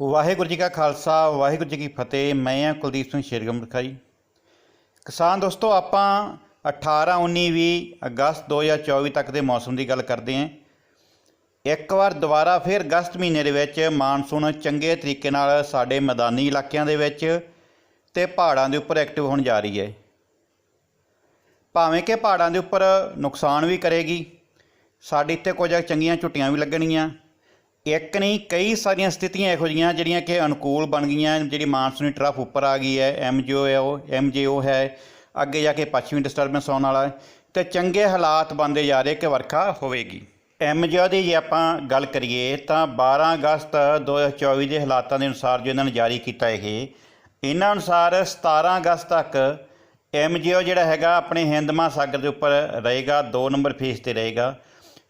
ਵਾਹਿਗੁਰੂ ਜੀ ਕਾ ਖਾਲਸਾ, ਵਾਹਿਗੁਰੂ ਜੀ ਕੀ ਫਤਿਹ। ਮੈਂ ਹਾਂ ਕੁਲਦੀਪ ਸਿੰਘ ਸ਼ੇਰਗਮ ਰਖਾਈ ਕਿਸਾਨ ਦੋਸਤੋ, ਆਪਾਂ 18 19 20 ਅਗਸਤ 2024 ਤੱਕ ਦੇ ਮੌਸਮ ਦੀ ਗੱਲ ਕਰਦੇ ਹਾਂ। ਇੱਕ ਵਾਰ ਦੁਬਾਰਾ ਫਿਰ ਅਗਸਤ ਮਹੀਨੇ ਦੇ ਵਿੱਚ ਮਾਨਸੂਨ ਚੰਗੇ ਤਰੀਕੇ ਨਾਲ ਸਾਡੇ ਮੈਦਾਨੀ ਇਲਾਕਿਆਂ ਦੇ ਵਿੱਚ ਤੇ ਪਹਾੜਾਂ ਦੇ ਉੱਪਰ ਐਕਟਿਵ ਹੋਣ ਜਾ ਰਹੀ ਹੈ। ਭਾਵੇਂ ਕਿ ਪਹਾੜਾਂ ਦੇ ਉੱਪਰ ਨੁਕਸਾਨ ਵੀ ਕਰੇਗੀ, ਸਾਡੇ ਇੱਥੇ ਕੁਝ ਚੰਗੀਆਂ ਝੁੱਟੀਆਂ ਵੀ ਲੱਗਣਗੀਆਂ ਇੱਕ ਨਹੀਂ, ਕਈ ਸਾਰੀਆਂ ਸਥਿਤੀਆਂ ਇਹੋ ਜਿਹੀਆਂ ਜਿਹੜੀਆਂ ਕਿ ਅਨੁਕੂਲ ਬਣ ਗਈਆਂ, ਜਿਹੜੀ ਮਾਨਸੂਨੀ ਟਰਫ ਉੱਪਰ ਆ ਗਈ ਹੈ ਐਮਜੀਓ ਹੈ ਉਹ ਐਮਜੀਓ ਹੈ, ਅੱਗੇ ਜਾ ਕੇ ਪੱਛਮੀ ਡਿਸਟਰਬੈਂਸ ਆਉਣ ਵਾਲਾ ਹੈ, ਤੇ ਚੰਗੇ ਹਾਲਾਤ ਬਣਦੇ ਜਾ ਰਹੇ ਕਿ ਵਰਖਾ ਹੋਵੇਗੀ। ਐਮਜੀਓ ਦੀ ਜੇ ਆਪਾਂ ਗੱਲ ਕਰੀਏ, ਤਾਂ 12 ਅਗਸਤ 2024 ਦੇ ਹਾਲਾਤਾਂ ਦੇ ਅਨੁਸਾਰ ਜੋ ਇਹਨਾਂ ਨੇ ਜਾਰੀ ਕੀਤਾ ਇਹ, ਇਹਨਾਂ ਅਨੁਸਾਰ 17 ਅਗਸਤ ਤੱਕ ਐਮਜੀਓ ਜਿਹੜਾ ਹੈਗਾ ਆਪਣੇ ਹਿੰਦ ਮਹਾਸਾਗਰ ਦੇ ਉੱਪਰ ਰਹੇਗਾ 2 ਨੰਬਰ ਫੇਸ ਤੇ ਰਹੇਗਾ।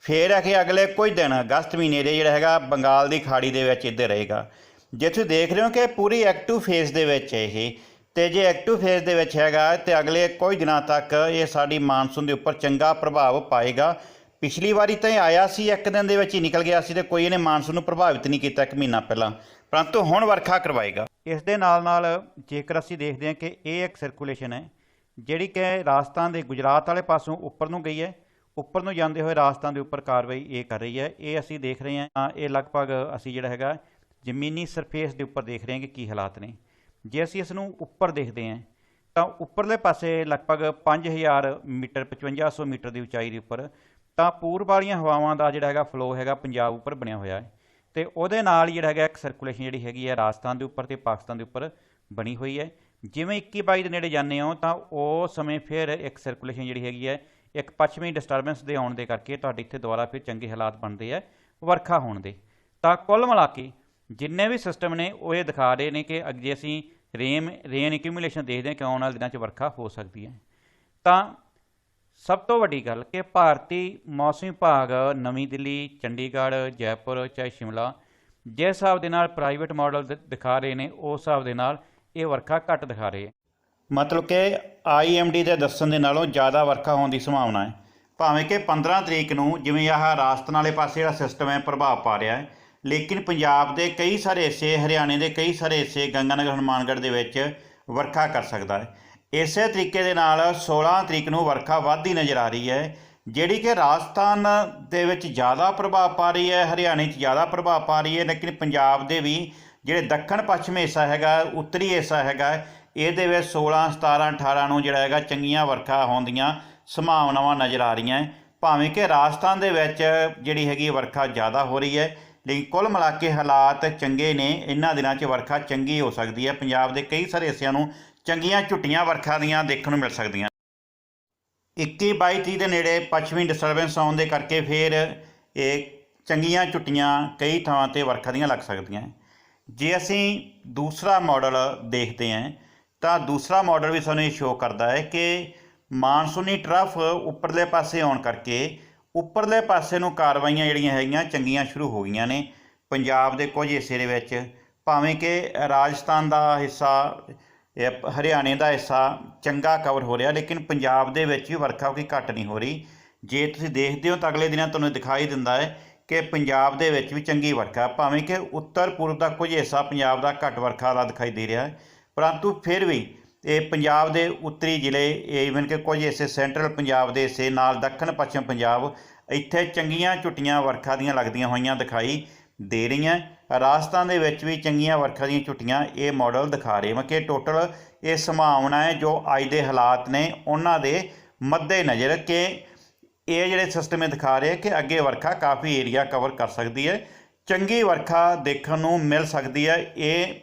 ਫੇਰ ਆ ਕੇ ਅਗਲੇ ਕੁਝ ਦਿਨ, ਅਗਸਤ ਮਹੀਨੇ ਦੇ ਜਿਹੜਾ ਹੈਗਾ, ਬੰਗਾਲ ਦੀ ਖਾੜੀ ਦੇ ਵਿੱਚ ਇੱਧਰ ਰਹੇਗਾ। ਜੇ ਤੁਸੀਂ ਦੇਖ ਰਹੇ ਹੋ ਕਿ ਪੂਰੀ ਐਕਟਿਵ ਫੇਸ ਦੇ ਵਿੱਚ ਹੈ ਇਹ। ਤੇ ਜੇ ਐਕਟਿਵ ਫੇਸ ਦੇ ਵਿੱਚ ਹੈਗਾ, ਤੇ ਅਗਲੇ ਕੁਝ ਦਿਨਾਂ ਤੱਕ ਇਹ ਸਾਡੀ ਮਾਨਸੂਨ ਦੇ ਉੱਪਰ ਚੰਗਾ ਪ੍ਰਭਾਵ ਪਾਏਗਾ। ਪਿਛਲੀ ਵਾਰੀ ਤਾਂ ਇਹ ਆਇਆ ਸੀ, ਇੱਕ ਦਿਨ ਦੇ ਵਿੱਚ ਹੀ ਨਿਕਲ ਗਿਆ ਸੀ ਤੇ ਕੋਈ ਇਹਨੇ ਮਾਨਸੂਨ ਨੂੰ ਪ੍ਰਭਾਵਿਤ ਨਹੀਂ ਕੀਤਾ ਇੱਕ ਮਹੀਨਾ ਪਹਿਲਾਂ। ਪਰੰਤੂ ਹੁਣ ਵਰਖਾ ਕਰਵਾਏਗਾ। ਇਸ ਦੇ ਨਾਲ ਨਾਲ ਜੇਕਰ ਅਸੀਂ ਦੇਖਦੇ ਹਾਂ ਕਿ ਇਹ ਇੱਕ ਸਰਕੂਲੇਸ਼ਨ ਹੈ, ਜਿਹੜੀ ਕਿ ਰਾਜਸਥਾਨ ਦੇ ਗੁਜਰਾਤ ਵਾਲੇ ਪਾਸੋਂ ਉੱਪਰ ਨੂੰ ਗਈ ਹੈ ਉੱਪਰ ਨੂੰ ਜਾਂਦੇ ਹੋਏ ਰਾਜਸਥਾਨ ਦੇ ਉੱਪਰ ਕਾਰਵਾਈ ਇਹ ਕਰ ਰਹੀ ਹੈ। ਇਹ ਅਸੀਂ ਦੇਖ ਰਹੇ ਹਾਂ। ਇਹ ਲਗਭਗ ਅਸੀਂ ਜਿਹੜਾ ਹੈਗਾ, ਜ਼ਮੀਨੀ ਸਰਫੇਸ ਦੇ ਉੱਪਰ ਦੇਖ ਰਹੇ ਹਾਂ ਕਿ ਕੀ ਹਾਲਾਤ ਨੇ। ਜੇ ਅਸੀਂ ਇਸ ਨੂੰ ਉੱਪਰ ਦੇਖਦੇ ਹਾਂ, ਤਾਂ ਉੱਪਰਲੇ ਪਾਸੇ ਲਗਭਗ 5000 ਮੀਟਰ 5500 ਮੀਟਰ ਦੀ ਉਚਾਈ ਦੇ ਉੱਪਰ, ਤਾਂ ਪੂਰਬ ਵਾਲੀਆਂ ਹਵਾਵਾਂ ਦਾ ਜਿਹੜਾ ਹੈਗਾ ਫਲੋ ਹੈਗਾ ਪੰਜਾਬ ਉੱਪਰ ਬਣਿਆ ਹੋਇਆ ਹੈ। ਤੇ ਉਹਦੇ ਨਾਲ ਹੀ ਜਿਹੜਾ ਹੈਗਾ ਇੱਕ ਸਰਕੂਲੇਸ਼ਨ ਜਿਹੜੀ ਹੈਗੀ ਹੈ ਰਾਜਸਥਾਨ ਦੇ ਉੱਪਰ ਤੇ ਪਾਕਿਸਤਾਨ ਦੇ ਉੱਪਰ ਬਣੀ ਹੋਈ ਹੈ। ਜਿਵੇਂ 21 22 ਦੇ ਨੇੜੇ ਜਾਂਦੇ ਹੋ, ਤਾਂ ਉਹ ਸਮੇਂ ਫਿਰ ਇੱਕ ਸਰਕੂਲੇਸ਼ਨ ਜਿਹੜੀ ਹੈਗੀ ਹੈ ਇੱਕ ਪੱਛਮੀ ਡਿਸਟਰਬੈਂਸ ਦੇ ਆਉਣ ਦੇ ਕਰਕੇ ਤੁਹਾਡੇ ਇੱਥੇ ਦੁਬਾਰਾ ਫਿਰ ਚੰਗੇ ਹਾਲਾਤ ਬਣਦੇ ਆ, ਵਰਖਾ ਹੋਣ ਦੇ। ਤਾਂ ਕੁੱਲ ਮਿਲਾ ਕੇ ਜਿੰਨੇ ਵੀ ਸਿਸਟਮ ਨੇ, ਉਹ ਇਹ ਦਿਖਾ ਰਹੇ ਨੇ ਕਿ ਅੱਗੇ ਅਸੀਂ ਰੇਨ ਰੇਨ ਐਕਿਊਮੂਲੇਸ਼ਨ ਦੇਖਦੇ ਹਾਂ ਕਿ ਆਉਣ ਵਾਲੇ ਦਿਨਾਂ 'ਚ ਵਰਖਾ ਹੋ ਸਕਦੀ ਹੈ। ਤਾਂ ਸਭ ਤੋਂ ਵੱਡੀ ਗੱਲ ਕਿ ਭਾਰਤੀ ਮੌਸਮ ਵਿਭਾਗ ਨਵੀਂ ਦਿੱਲੀ, ਚੰਡੀਗੜ੍ਹ, ਜੈਪੁਰ ਚਾਹੇ ਸ਼ਿਮਲਾ, ਜਿਸ ਹਿਸਾਬ ਦੇ ਨਾਲ ਪ੍ਰਾਈਵੇਟ ਮਾਡਲ ਦਿਖਾ ਰਹੇ ਨੇ, ਉਸ ਹਿਸਾਬ ਦੇ ਨਾਲ ਇਹ ਵਰਖਾ ਘੱਟ ਦਿਖਾ ਰਹੇ ਮਤਲਬ ਕਿ ਆਈਐਮਡੀ ਦੇ ਦੱਸਣ ਦੇ ਨਾਲੋਂ ਜ਼ਿਆਦਾ ਵਰਖਾ ਹੋਣ ਦੀ ਸੰਭਾਵਨਾ ਹੈ। ਭਾਵੇਂ ਕਿ 15 ਤਰੀਕ ਨੂੰ ਜਿਵੇਂ ਆਹ ਰਾਜਸਥਾਨ ਵਾਲੇ ਪਾਸੇ ਜਿਹੜਾ ਸਿਸਟਮ ਹੈ, ਪ੍ਰਭਾਵ ਪਾ ਰਿਹਾ ਹੈ। ਲੇਕਿਨ ਪੰਜਾਬ ਦੇ ਕਈ ਸਾਰੇ ਹਿੱਸੇ, ਹਰਿਆਣੇ ਦੇ ਕਈ ਸਾਰੇ ਹਿੱਸੇ ਗੰਗਾਨਗਰ, ਹਨੂਮਾਨਗੜ੍ਹ ਦੇ ਵਿੱਚ ਵਰਖਾ ਕਰ ਸਕਦਾ ਹੈ। ਇਸੇ ਤਰੀਕੇ ਦੇ ਨਾਲ 16 ਤਰੀਕ ਨੂੰ ਵਰਖਾ ਵੱਧਦੀ ਨਜ਼ਰ ਆ ਰਹੀ ਹੈ, ਜਿਹੜੀ ਕਿ ਰਾਜਸਥਾਨ ਦੇ ਵਿੱਚ ਜ਼ਿਆਦਾ ਪ੍ਰਭਾਵ ਪਾ ਰਹੀ ਹੈ, ਹਰਿਆਣੇ 'ਚ ਜ਼ਿਆਦਾ ਪ੍ਰਭਾਵ ਪਾ ਰਹੀ ਹੈ। ਲੇਕਿਨ ਪੰਜਾਬ ਦੇ ਵੀ ਜਿਹੜੇ ਦੱਖਣ ਪੱਛਮੀ ਹਿੱਸਾ ਹੈਗਾ, ਉੱਤਰੀ ਹਿੱਸਾ ਹੈਗਾ ਇਹਦੇ ਵਿੱਚ 16 17 18 ਨੂੰ ਜਿਹੜਾ ਹੈਗਾ ਚੰਗੀਆਂ ਵਰਖਾ ਹੋਣ ਦੀਆਂ ਸੰਭਾਵਨਾਵਾਂ ਨਜ਼ਰ ਆ ਰਹੀਆਂ ਭਾਵੇਂ ਕਿ ਰਾਜਸਥਾਨ ਦੇ ਵਿੱਚ ਜਿਹੜੀ ਹੈਗੀ ਵਰਖਾ ਜ਼ਿਆਦਾ ਹੋ ਰਹੀ ਹੈ, ਲੇਕਿਨ ਕੁੱਲ ਮਿਲਾ ਕੇ ਹਾਲਾਤ ਚੰਗੇ ਨੇ। ਇਹਨਾਂ ਦਿਨਾਂ 'ਚ ਵਰਖਾ ਚੰਗੀ ਹੋ ਸਕਦੀ ਹੈ। ਪੰਜਾਬ ਦੇ ਕਈ ਸਾਰੇ ਹਿੱਸਿਆਂ ਨੂੰ ਚੰਗੀਆਂ ਝੁੱਟੀਆਂ ਵਰਖਾ ਦੀਆਂ ਦੇਖਣ ਨੂੰ ਮਿਲ ਸਕਦੀਆਂ। 21 22 30 ਦੇ ਨੇੜੇ ਪੱਛਮੀ ਡਿਸਟਰਬੈਂਸ ਆਉਣ ਦੇ ਕਰਕੇ ਫਿਰ ਇਹ ਚੰਗੀਆਂ ਝੁੱਟੀਆਂ ਕਈ ਥਾਵਾਂ ਤੇ ਵਰਖਾ ਦੀਆਂ ਲੱਗ ਸਕਦੀਆਂ ਜੇ ਅਸੀਂ ਦੂਸਰਾ ਮਾਡਲ ਦੇਖਦੇ ਹਾਂ ਤਾਂ ਦੂਸਰਾ ਮਾਡਲ ਵੀ ਸਾਨੂੰ ਇਹ ਸ਼ੋਅ ਕਰਦਾ ਹੈ ਕਿ ਮਾਨਸੂਨੀ ਟਰਫ ਉੱਪਰਲੇ ਪਾਸੇ ਆਉਣ ਕਰਕੇ ਉੱਪਰਲੇ ਪਾਸੇ ਨੂੰ ਕਾਰਵਾਈਆਂ ਜਿਹੜੀਆਂ ਹੈਗੀਆਂ ਚੰਗੀਆਂ ਸ਼ੁਰੂ ਹੋ ਗਈਆਂ ਨੇ। ਪੰਜਾਬ ਦੇ ਕੁਝ ਹਿੱਸੇ ਦੇ ਵਿੱਚ, ਭਾਵੇਂ ਕਿ ਰਾਜਸਥਾਨ ਦਾ ਹਿੱਸਾ ਹਰਿਆਣੇ ਦਾ ਹਿੱਸਾ ਚੰਗਾ ਕਵਰ ਹੋ ਰਿਹਾ, ਲੇਕਿਨ ਪੰਜਾਬ ਦੇ ਵਿੱਚ ਵੀ ਵਰਖਾ ਕੋਈ ਘੱਟ ਨਹੀਂ ਹੋ ਰਹੀ। ਜੇ ਤੁਸੀਂ ਦੇਖਦੇ ਹੋ ਤਾਂ ਅਗਲੇ ਦਿਨਾਂ ਤੁਹਾਨੂੰ ਦਿਖਾਈ ਦਿੰਦਾ ਹੈ ਕਿ ਪੰਜਾਬ ਦੇ ਵਿੱਚ ਵੀ ਚੰਗੀ ਵਰਖਾ, ਭਾਵੇਂ ਕਿ ਉੱਤਰ ਪੂਰਬ ਦਾ ਕੁਝ ਹਿੱਸਾ ਪੰਜਾਬ ਦਾ ਘੱਟ ਵਰਖਾ ਵਾਲਾ ਦਿਖਾਈ ਦੇ ਰਿਹਾ ਹੈ। ਪਰੰਤੂ ਫਿਰ ਵੀ ਇਹ ਪੰਜਾਬ ਦੇ ਉੱਤਰੀ ਜ਼ਿਲ੍ਹੇ ਈਵਨ ਕਿ ਕੁਝ ਹਿੱਸੇ ਸੈਂਟਰਲ ਪੰਜਾਬ ਦੇ ਹਿੱਸੇ, ਨਾਲ ਦੱਖਣ ਪੱਛਮ ਪੰਜਾਬ, ਇੱਥੇ ਚੰਗੀਆਂ ਝੁੱਟੀਆਂ ਵਰਖਾ ਦੀਆਂ ਲੱਗਦੀਆਂ ਹੋਈਆਂ ਦਿਖਾਈ ਦੇ ਰਹੀਆਂ। ਰਾਜਸਥਾਨ ਦੇ ਵਿੱਚ ਵੀ ਚੰਗੀਆਂ ਵਰਖਾ ਦੀਆਂ ਝੁੱਟੀਆਂ ਇਹ ਮਾਡਲ ਦਿਖਾ ਰਹੇ ਮੈਂ ਕਿ ਟੋਟਲ ਇਹ ਸੰਭਾਵਨਾ ਹੈ ਜੋ ਅੱਜ ਦੇ ਹਾਲਾਤ ਨੇ ਉਹਨਾਂ ਦੇ ਮੱਦੇ ਨਜ਼ਰ ਕਿ ਇਹ ਜਿਹੜੇ ਸਿਸਟਮ ਇਹ ਦਿਖਾ ਰਹੇ ਕਿ ਅੱਗੇ ਵਰਖਾ ਕਾਫੀ ਏਰੀਆ ਕਵਰ ਕਰ ਸਕਦੀ ਹੈ। ਚੰਗੀ ਵਰਖਾ ਦੇਖਣ ਨੂੰ ਮਿਲ ਸਕਦੀ ਹੈ। ਇਹ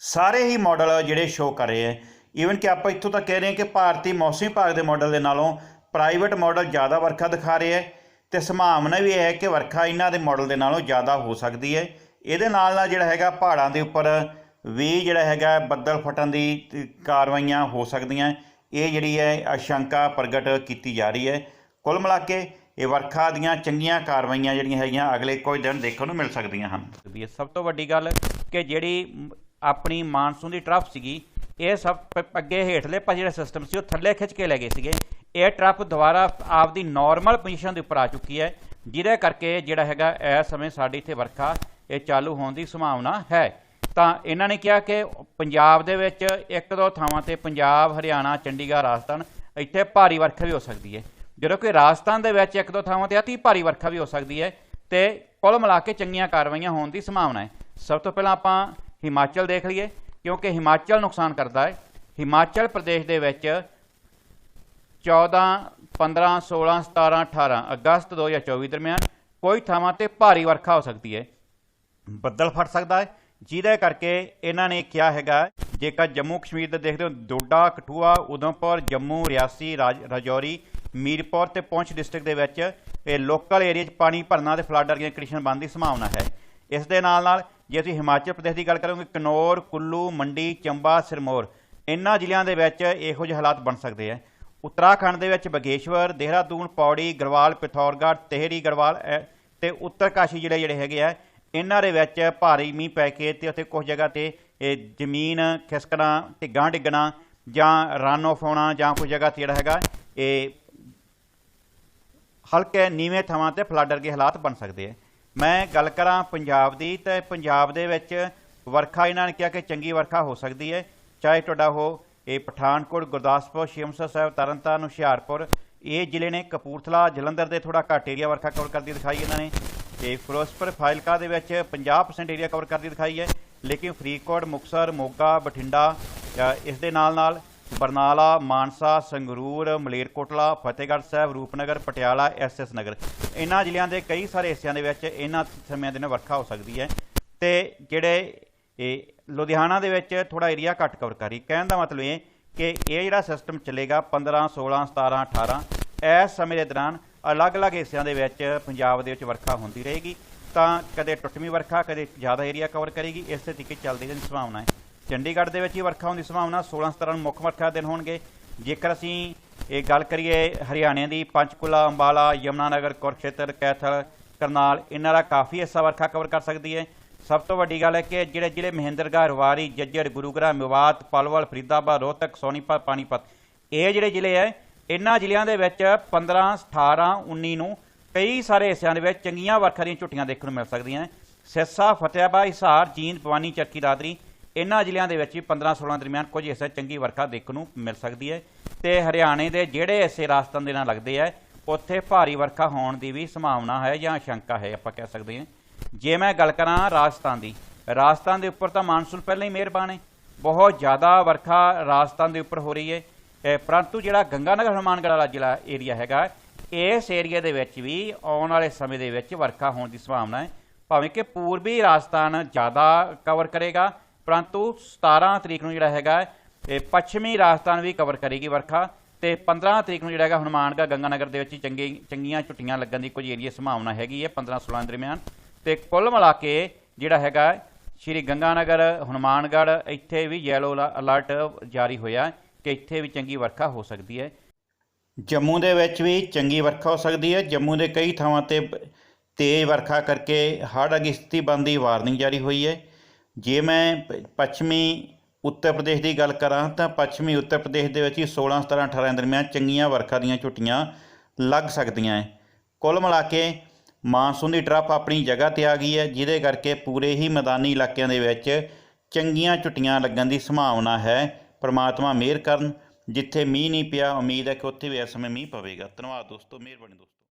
ਸਾਰੇ ਹੀ ਮਾਡਲ ਜਿਹੜੇ ਸ਼ੋਅ ਕਰ ਰਹੇ ਹੈ ਈਵਨ ਕਿ ਆਪਾਂ ਇੱਥੋਂ ਤੱਕ ਕਹਿ ਰਹੇ ਹਾਂ ਕਿ ਭਾਰਤੀ ਮੌਸਮੀ ਵਿਭਾਗ ਦੇ ਮਾਡਲ ਦੇ ਨਾਲੋਂ ਪ੍ਰਾਈਵੇਟ ਮਾਡਲ ਜ਼ਿਆਦਾ ਵਰਖਾ ਦਿਖਾ ਰਹੇ ਹੈ ਤੇ ਸੰਭਾਵਨਾ ਵੀ ਹੈ ਕਿ ਵਰਖਾ ਇਹਨਾਂ ਦੇ ਮਾਡਲ ਦੇ ਨਾਲੋਂ ਜ਼ਿਆਦਾ ਹੋ ਸਕਦੀ ਹੈ। ਇਹਦੇ ਨਾਲ ਨਾਲ ਜਿਹੜਾ ਹੈਗਾ ਪਹਾੜਾਂ ਦੇ ਉੱਪਰ ਵੀ ਜਿਹੜਾ ਹੈਗਾ ਬੱਦਲ ਫਟਣ ਦੀ ਕਾਰਵਾਈਆਂ ਹੋ ਸਕਦੀਆਂ। ਇਹ ਜਿਹੜੀ ਹੈ ਆਸ਼ੰਕਾ ਪ੍ਰਗਟ ਕੀਤੀ ਜਾ ਰਹੀ ਹੈ। ਕੁੱਲ ਮਿਲਾ ਕੇ ਇਹ ਵਰਖਾ ਦੀਆਂ ਚੰਗੀਆਂ ਕਾਰਵਾਈਆਂ ਜਿਹੜੀਆਂ ਹੈਗੀਆਂ ਅਗਲੇ ਕੁਝ ਦਿਨ ਦੇਖਣ ਨੂੰ ਮਿਲ ਸਕਦੀਆਂ ਹਨ। ਸਭ ਤੋਂ ਵੱਡੀ ਗੱਲ ਕਿ ਜਿਹੜੀ ਆਪਣੀ ਮਾਨਸੂਨ ਦੀ ਟਰਫ ਸੀਗੀ, ਇਹ ਸਭ ਅੱਗੇ ਹੇਠਲੇ ਪਾਸੇ ਜਿਹੜਾ ਸਿਸਟਮ ਸੀ, ਉਹ ਥੱਲੇ ਖਿੱਚ ਕੇ ਲੈ ਗਏ ਸੀਗੇ। ਇਹ ਟਰਫ ਦੁਬਾਰਾ ਆਪਦੀ ਨਾਰਮਲ ਪੋਜੀਸ਼ਨ ਦੇ ਉੱਪਰ ਆ ਚੁੱਕੀ ਹੈ, ਜਿਹਦੇ ਕਰਕੇ ਜਿਹੜਾ ਹੈਗਾ ਇਸ ਸਮੇਂ ਸਾਡੇ ਇੱਥੇ ਵਰਖਾ, ਇਹ ਚਾਲੂ ਹੋਣ ਦੀ ਸੰਭਾਵਨਾ ਹੈ। ਤਾਂ ਇਹਨਾਂ ਨੇ ਕਿਹਾ ਕਿ ਪੰਜਾਬ ਦੇ ਵਿੱਚ ਇੱਕ ਦੋ ਥਾਵਾਂ ਤੇ ਪੰਜਾਬ, ਹਰਿਆਣਾ, ਚੰਡੀਗੜ੍ਹ, ਰਾਜਸਥਾਨ, ਇੱਥੇ ਭਾਰੀ ਵਰਖਾ ਵੀ ਹੋ ਸਕਦੀ ਹੈ। ਜਦੋਂ ਕਿ ਰਾਜਸਥਾਨ ਦੇ ਵਿੱਚ ਇੱਕ ਦੋ ਥਾਵਾਂ ਤੇ ਅਤੀ ਭਾਰੀ ਵਰਖਾ ਵੀ ਹੋ ਸਕਦੀ ਹੈ ਤੇ ਕੁੱਲ ਮਿਲਾ ਕੇ ਚੰਗੀਆਂ ਕਾਰਵਾਈਆਂ ਹੋਣ ਦੀ ਸੰਭਾਵਨਾ ਹੈ। ਸਭ ਤੋਂ ਪਹਿਲਾਂ ਆਪਾਂ ਹਿਮਾਚਲ ਦੇਖ ਲਈਏ, ਕਿਉਂਕਿ ਹਿਮਾਚਲ ਨੁਕਸਾਨ ਕਰਦਾ ਹੈ। ਹਿਮਾਚਲ ਪ੍ਰਦੇਸ਼ ਦੇ ਵਿੱਚ 14 15 16 17 18 ਅਗਸਤ 2024 ਦਰਮਿਆਨ ਕੋਈ ਥਾਵਾਂ ਤੇ ਭਾਰੀ ਵਰਖਾ ਹੋ ਸਕਦੀ ਹੈ। ਬੱਦਲ ਫਟ ਸਕਦਾ ਹੈ। ਜਿਹਦੇ ਕਰਕੇ ਇਹਨਾਂ ਨੇ ਕਿਹਾ ਹੈਗਾ, ਜੇਕਰ ਜੰਮੂ ਕਸ਼ਮੀਰ ਦੇ ਦੇਖਦੇ ਹੋ, ਡੋਡਾ, ਕਠੂਆ ਉਧਮਪੁਰ ਜੰਮੂ, ਰਿਆਸੀ, ਰਾਜ- ਰਾਜੌਰੀ, ਮੀਰਪੁਰ ਤੇ ਪਹੁੰਚ ਡਿਸਟ੍ਰਿਕਟ ਦੇ ਵਿੱਚ ਇਹ ਲੋਕਲ ਏਰੀਆ 'ਚ ਪਾਣੀ ਭਰਨਾ ਤੇ ਫਲੱਡ ਵਰਗੀਆਂ ਕੰਡੀਸ਼ਨ ਬਣਨ ਦੀ ਸੰਭਾਵਨਾ ਹੈ। ਇਸ ਦੇ ਨਾਲ ਨਾਲ ਜੇ ਅਸੀਂ ਹਿਮਾਚਲ ਪ੍ਰਦੇਸ਼ ਦੀ ਗੱਲ ਕਰੋਗੇ, ਕਨੌਰ, ਕੁੱਲੂ, ਮੰਡੀ, ਚੰਬਾ, ਸਿਰਮੌਰ ਇਹਨਾਂ ਜ਼ਿਲ੍ਹਿਆਂ ਦੇ ਵਿੱਚ ਇਹੋ ਜਿਹੇ ਹਾਲਾਤ ਬਣ ਸਕਦੇ ਆ। ਉੱਤਰਾਖੰਡ ਦੇ ਵਿੱਚ ਬਗੇਸ਼ਵਰ, ਦੇਹਰਾਦੂਨ, ਪੌੜੀ, ਗੜਵਾਲ, ਪਿਥੌਰਗੜ੍ਹ, ਤਹਿਰੀ ਗੜਵਾਲ ਇਹ ਤੇ ਉੱਤਰਕਾਸ਼ੀ ਜ਼ਿਲ੍ਹੇ ਜਿਹੜੇ ਹੈਗੇ ਆ ਇਹਨਾਂ ਦੇ ਵਿੱਚ ਭਾਰੀ ਮੀਂਹ ਪੈ ਕੇ ਤੇ ਉੱਥੇ ਕੁਝ ਜਗ੍ਹਾ ਤੇ, ਇਹ ਜ਼ਮੀਨ ਖਿਸਕਣਾ, ਢਿੱਗਾਂ ਡਿੱਗਣਾ ਜਾਂ ਰਨ ਆਫ ਹੋਣਾ ਜਾਂ ਕੁਝ ਜਗ੍ਹਾ ਤੇ ਜਿਹੜਾ ਹੈਗਾ, ਇਹ ਹਲਕੇ ਨੀਵੇਂ ਥਾਵਾਂ ਤੇ ਫਲੱਡ ਵਰਗੇ ਹਾਲਾਤ ਬਣ ਸਕਦੇ ਆ। ਮੈਂ ਗੱਲ ਕਰਾਂ ਪੰਜਾਬ ਦੀ ਤੇ ਪੰਜਾਬ ਦੇ ਵਿੱਚ ਵਰਖਾ, ਇਹਨਾਂ ਨੇ ਕਿਹਾ ਕਿ ਚੰਗੀ ਵਰਖਾ ਹੋ ਸਕਦੀ ਹੈ। ਚਾਹੇ ਤੁਹਾਡਾ ਉਹ, ਇਹ ਪਠਾਨਕੋਟ, ਗੁਰਦਾਸਪੁਰ ਸ਼ਿਮਸਰ ਸਾਹਿਬ, ਤਰਨਤਾਰਨ, ਹੁਸ਼ਿਆਰਪੁਰ, ਇਹ ਜ਼ਿਲ੍ਹੇ ਨੇ ਕਪੂਰਥਲਾ, ਜਲੰਧਰ ਦੇ ਥੋੜਾ ਘੱਟ ਏਰੀਆ ਵਰਖਾ ਕਵਰ ਕਰਦੀ ਦਿਖਾਈ ਇਹਨਾਂ ਨੇ। ਤੇ ਫਿਰੋਜ਼ਪੁਰ, ਫਾਜ਼ਿਲਕਾ ਦੇ ਵਿੱਚ 50% ਏਰੀਆ ਕਵਰ ਕਰਦੀ ਦਿਖਾਈ ਹੈ। ਲੇਕਿਨ ਫਰੀਦਕੋਟ, ਮੁਕਤਸਰ, ਮੋਗਾ, ਬਠਿੰਡਾ ਇਸ ਦੇ ਨਾਲ ਨਾਲ ਬਰਨਾਲਾ, ਮਾਨਸਾ, ਸੰਗਰੂਰ, ਮਲੇਰਕੋਟਲਾ, ਫਤਿਹਗੜ੍ਹ ਸਾਹਿਬ, ਰੂਪਨਗਰ, ਪਟਿਆਲਾ ਐਸਐਸ ਨਗਰ। ਇਹਨਾਂ ਜ਼ਿਲ੍ਹਿਆਂ ਦੇ ਕਈ ਸਾਰੇ ਹਿੱਸਿਆਂ ਦੇ ਵਿੱਚ ਇਹਨਾਂ ਸਮਿਆਂ ਦੇ ਨਾਲ ਵਰਖਾ ਹੋ ਸਕਦੀ ਹੈ ਤੇ ਜਿਹੜੇ ਇਹ ਲੁਧਿਆਣਾ ਦੇ ਵਿੱਚ ਥੋੜਾ ਏਰੀਆ ਘੱਟ ਕਵਰ ਕਰੀ ਕਹਿਣ ਦਾ ਮਤਲਬ ਇਹ ਕਿ ਇਹ ਜਿਹੜਾ ਸਿਸਟਮ ਚੱਲੇਗਾ 15 16 17 18 ਇਸ ਸਮੇਂ ਦੇ ਦੌਰਾਨ ਅਲੱਗ-ਅਲੱਗ ਹਿੱਸਿਆਂ ਦੇ ਵਿੱਚ ਪੰਜਾਬ ਦੇ ਵਿੱਚ ਵਰਖਾ ਹੁੰਦੀ ਰਹੇਗੀ। ਤਾਂ ਕਦੇ ਟੁੱਟਵੀਂ ਵਰਖਾ, ਕਦੇ ਜ਼ਿਆਦਾ ਏਰੀਆ ਕਵਰ ਕਰੇਗੀ। ਇਸੇ ਤਰੀਕੇ ਚੱਲਦੀ ਰਹਿਣ ਦੀ ਸੰਭਾਵਨਾ ਹੈ। ਚੰਡੀਗੜ੍ਹ ਦੇ ਵਿੱਚ ਹੀ ਵਰਖਾ ਹੋਣ ਦੀ ਸੰਭਾਵਨਾ 16 17 ਨੂੰ ਮੁੱਖ ਵਰਖਾ ਦਿਨ ਹੋਣਗੇ। ਜੇਕਰ ਅਸੀਂ ਇਹ ਗੱਲ ਕਰੀਏ ਹਰਿਆਣੇ ਦੀ, ਪੰਚਕੂਲਾ, ਅੰਬਾਲਾ, ਯਮੁਨਾਨਗਰ, ਕੁਰਕਸ਼ੇਤਰ, ਕੈਥਲ, ਕਰਨਾਲ, ਇਹਨਾਂ ਦਾ ਕਾਫੀ ਹਿੱਸਾ ਵਰਖਾ ਕਵਰ ਕਰ ਸਕਦੀ ਹੈ। ਸਭ ਤੋਂ ਵੱਡੀ ਗੱਲ ਹੈ ਕਿ ਜਿਹੜੇ ਜ਼ਿਲ੍ਹੇ ਮਹਿੰਦਰਗੜ੍ਹ ਰਵਾਰੀ ਜੱਜਰ, ਗੁਰੂਗ੍ਰਾਮ, ਮਿਵਾਤ, ਪਲਵਲ, ਫਰੀਦਾਬਾਦ, ਰੋਹਤਕ, ਸੋਨੀਪਤ, ਪਾਣੀਪਤ, ਇਹ ਜਿਹੜੇ ਜ਼ਿਲ੍ਹੇ ਹੈ, ਇਹਨਾਂ ਜ਼ਿਲ੍ਹਿਆਂ ਦੇ ਵਿੱਚ 15 18 19 ਨੂੰ ਕਈ ਸਾਰੇ ਹਿੱਸਿਆਂ ਦੇ ਵਿੱਚ ਚੰਗੀਆਂ ਵਰਖਾ ਦੀਆਂ ਝੁੱਟੀਆਂ ਦੇਖਣ ਨੂੰ ਮਿਲ ਸਕਦੀਆਂ ਸਿਰਸਾ ਫਤਿਆਬਾਦ ਹਿਸਾਰ, ਜੀਂਦ, ਭਵਾਨੀ, ਚੱਕੀ, ਦਾਦਰੀ ਇਹਨਾਂ ਜ਼ਿਲ੍ਹਿਆਂ ਦੇ ਵਿੱਚ ਵੀ 15 16 ਦਰਮਿਆਨ ਕੁਝ ਹਿੱਸੇ ਚੰਗੀ ਵਰਖਾ ਦੇਖਣ ਨੂੰ ਮਿਲ ਸਕਦੀ ਹੈ ਤੇ ਹਰਿਆਣੇ ਦੇ ਜਿਹੜੇ ਹਿੱਸੇ ਰਾਜਸਥਾਨ ਦੇ ਨਾਲ ਲੱਗਦੇ ਆ, ਉੱਥੇ ਭਾਰੀ ਵਰਖਾ ਹੋਣ ਦੀ ਵੀ ਸੰਭਾਵਨਾ ਹੈ ਜਾਂ ਸ਼ੰਕਾ ਹੈ, ਆਪਾਂ ਕਹਿ ਸਕਦੇ ਹਾਂ। ਜੇ ਮੈਂ ਗੱਲ ਕਰਾਂ ਰਾਜਸਥਾਨ ਦੀ, ਰਾਜਸਥਾਨ ਦੇ ਉੱਪਰ ਤਾਂ ਮਾਨਸੂਨ ਪਹਿਲਾਂ ਹੀ ਮਿਹਰਬਾਨ ਹੈ। ਬਹੁਤ ਜ਼ਿਆਦਾ ਵਰਖਾ ਰਾਜਸਥਾਨ ਦੇ ਉੱਪਰ ਹੋ ਰਹੀ ਹੈ। ਪਰੰਤੂ ਜਿਹੜਾ ਗੰਗਾਨਗਰ ਹਨੂਮਾਨਗੜ੍ਹ ਵਾਲਾ ਜ਼ਿਲ੍ਹਾ ਏਰੀਆ ਹੈਗਾ, ਇਸ ਏਰੀਆ ਦੇ ਵਿੱਚ ਵੀ ਆਉਣ ਵਾਲੇ ਸਮੇਂ ਦੇ ਵਿੱਚ ਵਰਖਾ ਹੋਣ ਦੀ ਸੰਭਾਵਨਾ ਹੈ। ਭਾਵੇਂ ਕਿ ਪੂਰਬੀ ਰਾਜਸਥਾਨ ਜ਼ਿਆਦਾ ਕਵਰ ਕਰੇਗਾ ਪਰੰਤੂ 17 ਤਰੀਕ ਨੂੰ ਜਿਹੜਾ ਹੈਗਾ, ਇਹ ਪੱਛਮੀ ਰਾਜਸਥਾਨ ਵੀ ਕਵਰ ਕਰੇਗੀ ਵਰਖਾ ਤੇ 15 ਤਰੀਕ ਨੂੰ ਜਿਹੜਾ ਹੈਗਾ ਹਨੂਮਾਨਗੜ੍ਹ, ਗੰਗਾਨਗਰ ਦੇ ਵਿੱਚ ਚੰਗੀ, ਚੰਗੀਆਂ ਛੁੱਟੀਆਂ ਲੱਗਣ ਦੀ ਕੁਝ ਏਰੀਆ ਸੰਭਾਵਨਾ ਹੈਗੀ ਹੈ 15 16 ਦਰਮਿਆਨ। ਤੇ ਕੁੱਲ ਮਿਲਾ ਕੇ ਜਿਹੜਾ ਹੈਗਾ, ਸ਼੍ਰੀ ਗੰਗਾਨਗਰ, ਹਨੂਮਾਨਗੜ੍ਹ, ਇੱਥੇ ਵੀ ਯੈਲੋ ਅਲਰਟ ਜਾਰੀ ਹੋਇਆ ਕਿ ਇੱਥੇ ਵੀ ਚੰਗੀ ਵਰਖਾ ਹੋ ਸਕਦੀ ਹੈ। ਜੰਮੂ ਦੇ ਵਿੱਚ ਵੀ ਚੰਗੀ ਵਰਖਾ ਹੋ ਸਕਦੀ ਹੈ। ਜੰਮੂ ਦੇ ਕਈ ਥਾਵਾਂ ਤੇ ਤੇਜ਼ ਵਰਖਾ ਕਰਕੇ ਹੜ੍ਹ ਦੀ ਸਥਿਤੀ ਬਣਨ ਦੀ ਵਾਰਨਿੰਗ ਜਾਰੀ ਹੋਈ ਹੈ। ਜੇ ਮੈਂ ਪ- ਪੱਛਮੀ ਉੱਤਰ ਪ੍ਰਦੇਸ਼ ਦੀ ਗੱਲ ਕਰਾਂ ਤਾਂ ਪੱਛਮੀ ਉੱਤਰ ਪ੍ਰਦੇਸ਼ ਦੇ ਵਿੱਚ ਹੀ 16 17 18 ਦਰਮਿਆਨ ਚੰਗੀਆਂ ਵਰਖਾ ਦੀਆਂ ਝੁੱਟੀਆਂ ਲੱਗ ਸਕਦੀਆਂ ਹੈ ਕੁੱਲ ਮਿਲਾ ਕੇ ਮਾਨਸੂਨ ਦੀ ਟਰਫ ਆਪਣੀ ਜਗ੍ਹਾ ਤੇ ਆ ਗਈ ਹੈ ਜਿਹਦੇ ਕਰਕੇ ਪੂਰੇ ਹੀ ਮੈਦਾਨੀ ਇਲਾਕਿਆਂ ਦੇ ਵਿੱਚ ਚੰਗੀਆਂ ਝੁੱਟੀਆਂ ਲੱਗਣ ਦੀ ਸੰਭਾਵਨਾ ਹੈ। ਪ੍ਰਮਾਤਮਾ ਮਿਹਰ ਕਰਨ, ਜਿੱਥੇ ਮੀਂਹ ਨਹੀਂ ਪਿਆ, ਉਮੀਦ ਹੈ ਕਿ ਉੱਥੇ ਵੀ ਇਸ ਸਮੇਂ ਮੀਂਹ ਪਵੇਗਾ। ਧੰਨਵਾਦ ਦੋਸਤੋ, ਮਿਹਰਬਾਨੀ ਦੋਸਤੋ।